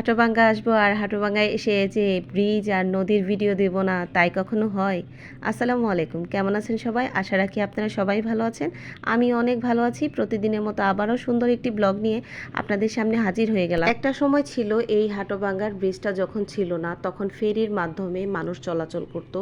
হাটোভাঙ্গা আসব আর হাটোভাঙ্গায় এসে যে ব্রিজ আর নদীর ভিডিও দেব না, তাই কখনো হয়? আসসালামু আলাইকুম, কেমন আছেন সবাই? আশা রাখি আপনারা সবাই ভালো আছেন। আমি অনেক ভালো আছি, প্রতিদিনের মতো আবারও সুন্দর একটি ব্লগ নিয়ে আপনাদের সামনে হাজির হয়ে গেলাম। একটা সময় ছিল এই হাটোভাঙ্গার ব্রিজটা যখন ছিল না, তখন ফেরির মাধ্যমে মানুষ চলাচল করত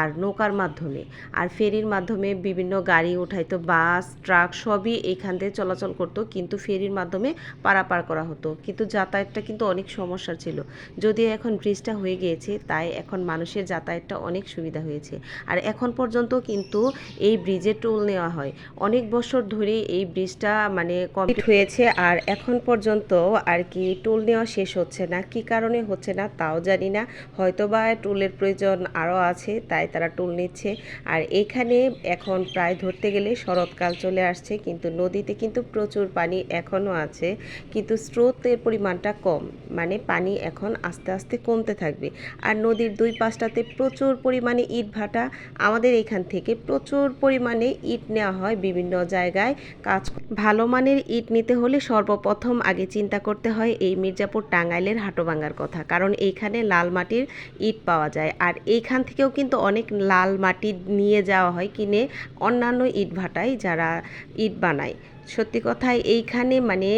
আর নৌকার মাধ্যমে। আর ফেরির মাধ্যমে বিভিন্ন গাড়ি উঠাইতো, বাস, ট্রাক, সবই এইখান দিয়ে চলাচল করতো, কিন্তু ফেরির মাধ্যমে পারাপার করা হতো। কিন্তু যাতায়াতটা কিন্তু অনেক সমস্যা ছিল। যদিও এখন ব্রিজটা হয়ে গিয়েছে, তাই এখন মানুষের যাতায়াতটা অনেক সুবিধা হয়েছে। আর এখন পর্যন্ত কিন্তু এই ব্রিজে টোল নেওয়া হয়। অনেক বছর ধরে এই ব্রিজটা মানে কমপ্লিট হয়েছে আর এখন পর্যন্ত আর কি টোল নেওয়া শেষ হচ্ছে না। কি কারণে হচ্ছে না তাও জানি না। হয়তো বা টোলের প্রয়োজন আরও আছে, তাই তারা টোল নিচ্ছে। আর এখানে এখন প্রায় ধরতে গেলে শরৎকাল চলে আসছে, কিন্তু নদীতে কিন্তু প্রচুর পানি এখনও আছে। কিন্তু স্রোতের পরিমাণটা কম। মানে পানি এখন আস্তে আস্তে কমতে থাকবে। আর নদীর দুই পাশটাতে প্রচুর পরিমাণে ইট ভাটা। আমাদের এখান থেকে প্রচুর পরিমাণে ইট নেওয়া হয় বিভিন্ন জায়গায়। কাজ ভালো মানের ইট নিতে হলে সর্বপ্রথম আগে চিন্তা করতে হয় এই মির্জাপুর টাঙ্গাইলের হাটোভাঙ্গার কথা। কারণ এইখানে লাল মাটির ইট পাওয়া যায়। আর এইখান থেকেও কিন্তু অনেক লাল মাটি নিয়ে যাওয়া হয় কিনে অন্যান্য ইট ভাটায় যারা ইট বানায়। সত্যি কথাই এইখানে মানে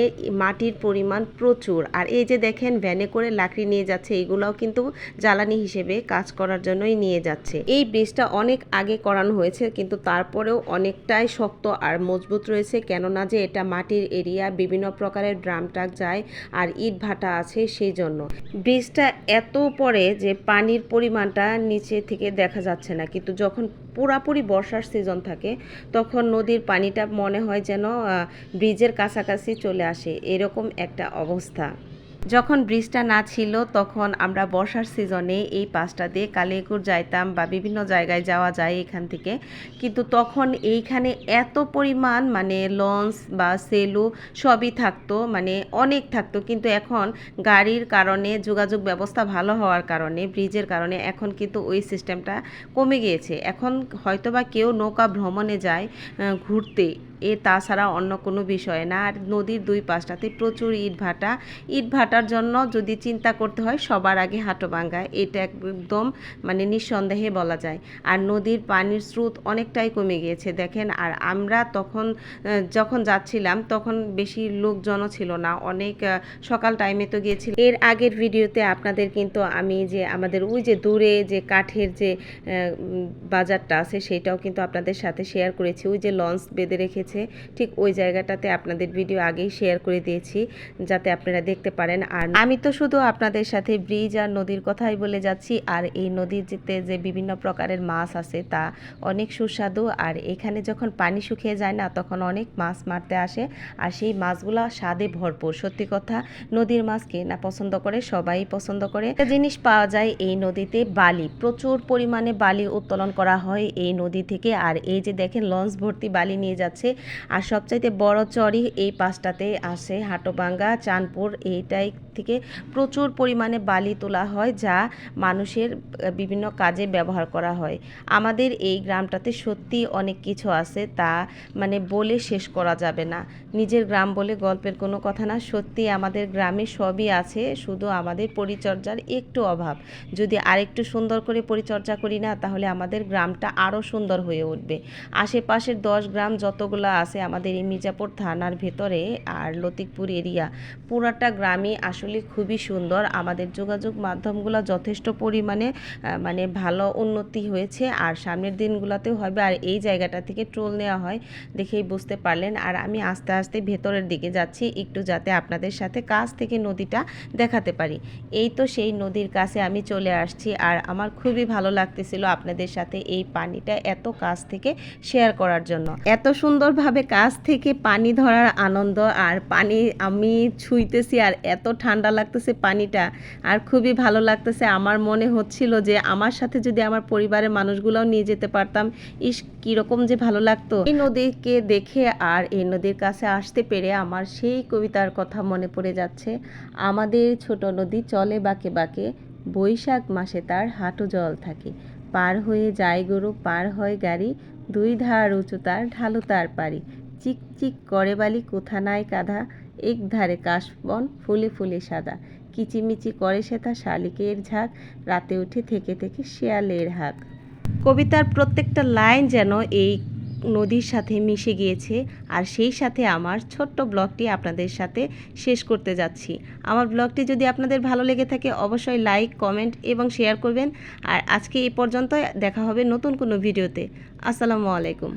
মাটির পরিমাণ প্রচুর। আর এই যে দেখেন, ভ্যানে করে লাকড়ি নিয়ে যাচ্ছে, এগুলোও কিন্তু জ্বালানি হিসেবে কাজ করার জন্যই নিয়ে যাচ্ছে। এই ব্রিজটা অনেক আগে করানো হয়েছে, কিন্তু তারপরেও অনেকটাই শক্ত আর মজবুত রয়েছে। কেননা যে এটা মাটির এরিয়া, বিভিন্ন প্রকারের ড্রাম ট্রাক যায় আর ইট ভাটা আছে সেই জন্য। ব্রিজটা এত পরে যে পানির পরিমাণটা নিচে থেকে দেখা যাচ্ছে না। কিন্তু যখন পুরাপুরি বর্ষার সিজন থাকে, তখন নদীর পানিটা মনে হয় যেন ব্রিজের কাছাকাছি চলে আসে, এরকম একটা অবস্থা। যখন ব্রিজটা না ছিল, তখন আমরা বর্ষার সিজনে এই পাশটা দিয়ে কালিয়াকুর যাইতাম বা বিভিন্ন জায়গায় যাওয়া যায় এখান থেকে। কিন্তু তখন এইখানে এত পরিমাণ মানে লঞ্চ বা সেলু সবই থাকতো মানে অনেক থাকতো। কিন্তু এখন গাড়ির কারণে, যোগাযোগ ব্যবস্থা ভালো হওয়ার কারণে, ব্রিজের কারণে এখন কিন্তু ওই সিস্টেমটা কমে গিয়েছে। এখন হয়তোবা কেউ নৌকা ভ্রমণে যায় ঘুরতে। এ তাছাড়া অন্য কোনো বিষয় না। আর নদীর দুই পাশটাতে প্রচুর ইট ভাটা। ইট ভাটার জন্য যদি চিন্তা করতে হয়, সবার আগে হাটোভাঙ্গা এটা একদম মানে নিঃসন্দেহে বলা যায়। আর নদীর পানির স্রোত অনেকটাই কমে গিয়েছে, দেখেন। আর আমরা তখন যখন যাচ্ছিলাম, তখন বেশি লোকজনও ছিল না। অনেক সকাল টাইমে তো গিয়েছিল এর আগের ভিডিওতে আপনাদের কিন্তু আমি যে আমাদের ওই যে দূরে যে কাঠের যে বাজারটা আছে, সেটাও কিন্তু আপনাদের সাথে শেয়ার করেছি। ওই যে লঞ্চ বেঁধে রেখেছে ঠিক ওই জায়গাটাতে আপনাদের ভিডিও আগেই শেয়ার করে দিয়েছি, যাতে আপনারা দেখতে পারেন। আর আমি তো শুধু আপনাদের সাথে ব্রিজ আর নদীর কথাই বলে যাচ্ছি, আর এই নদীতে যে বিভিন্ন প্রকারের মাছ আছে তা অনেক সুস্বাদু, আর এখানে যখন পানি শুকিয়ে যায় না, তখন অনেক মাছ মারতে আসে, আর সেই মাছগুলো স্বাদে ভরপুর। সত্যি কথা, নদীর মাছ কে না পছন্দ করে, সবাই পছন্দ করে। একটা জিনিস পাওয়া যায় এই নদীতে বালি, প্রচুর পরিমাণে বালি উত্তোলন করা হয় এই নদী থেকে, আর এই যে দেখেন, লঞ্চ ভর্তি বালি নিয়ে যাচ্ছে আর সবচাইতে বড় চরই এই পাশটাতে আসে হাটোবাঙ্গা, চাঁদপুর। এইটাই থেকে প্রচুর পরিমাণে বালি তোলা হয় যা মানুষের বিভিন্ন কাজে ব্যবহার করা হয়। আমাদের এই গ্রামটাতে সত্যি অনেক কিছু আছে তা মানে বলে শেষ করা যাবে না। নিজের গ্রাম বলে গল্পের কোনো কথা না, সত্যি আমাদের গ্রামে সবই আছে, শুধু আমাদের পরিচর্যার একটু অভাব। যদি আরেকটু সুন্দর করে পরিচর্যা করি না, তাহলে আমাদের গ্রামটা আরও সুন্দর হয়ে উঠবে। আশেপাশের দশ গ্রাম যতগুলো আছে আমাদের এই মির্জাপুর থানার ভেতরে আর লতিকপুর এরিয়া। পুরাটা গ্রামই আসলে খুবই সুন্দর। আমাদের যোগাযোগ মাধ্যমগুলো যথেষ্ট পরিমাণে মানে ভালো উন্নতি হয়েছে আর সামনের দিনগুলোতেও হবে আর এই জায়গাটা থেকে ট্রোল নেওয়া হয় দেখেই বুঝতে পারলেন। আর আমি আস্তে আস্তে ভেতরের দিকে যাচ্ছি একটু যাতে আপনাদের সাথে কাছ থেকে নদীটা দেখাতে পারি। এই তো সেই নদীর কাছে আমি চলে আসছি আর আমার খুবই ভালো লাগতেছিল আপনাদের সাথে এই পানিটা এত কাছ থেকে শেয়ার করার জন্য। এত সুন্দরভাবে কাছ থেকে পানি ধরার আনন্দ, আর পানি আমি ছুঁইতেছি আর এত ঠান্ডা লাগতেছে পানিটা, আর খুবই ভালো লাগতেছে। আমার মনে হচ্ছিল যে আমার সাথে যদি আমার পরিবারের মানুষগুলোও নিয়ে যেতে পারতাম, ইস, কীরকম যে ভালো লাগতো। এই নদীকে দেখে আর এই নদীর কাছে আসতে পেরে আমার সেই কবিতার কথা মনে পড়ে যাচ্ছে, আমাদের ছোট নদী চলে বাঁকে বাঁকে, বৈশাখ মাসে তার হাঁটু জল থাকে। পার হয়ে যায় গরু, পার হয় গাড়ি দুই ধার উঁচু তার ঢালু তার পারি। চিক চিক করে বালি কোথা নাই কাঁধা। এক ধারে কাশবন ফুলে ফুলে সাদা। কিচিমিচি করে সে তা শালিকের ঝাঁক। রাতে উঠে থেকে থেকে শেয়ালের হাক কবিতার প্রত্যেকটা লাইন যেন এই নদীর সাথে মিশে গিয়েছে আর সেই সাথে আমার ছোট্ট ব্লগটি আপনাদের সাথে শেষ করতে যাচ্ছি। আমার ব্লগটি যদি আপনাদের ভালো লেগে থাকে অবশ্যই লাইক, কমেন্ট এবং শেয়ার করবেন। আর আজকে এই পর্যন্ত দেখা হবে নতুন কোনো ভিডিওতে। আসসালামু আলাইকুম।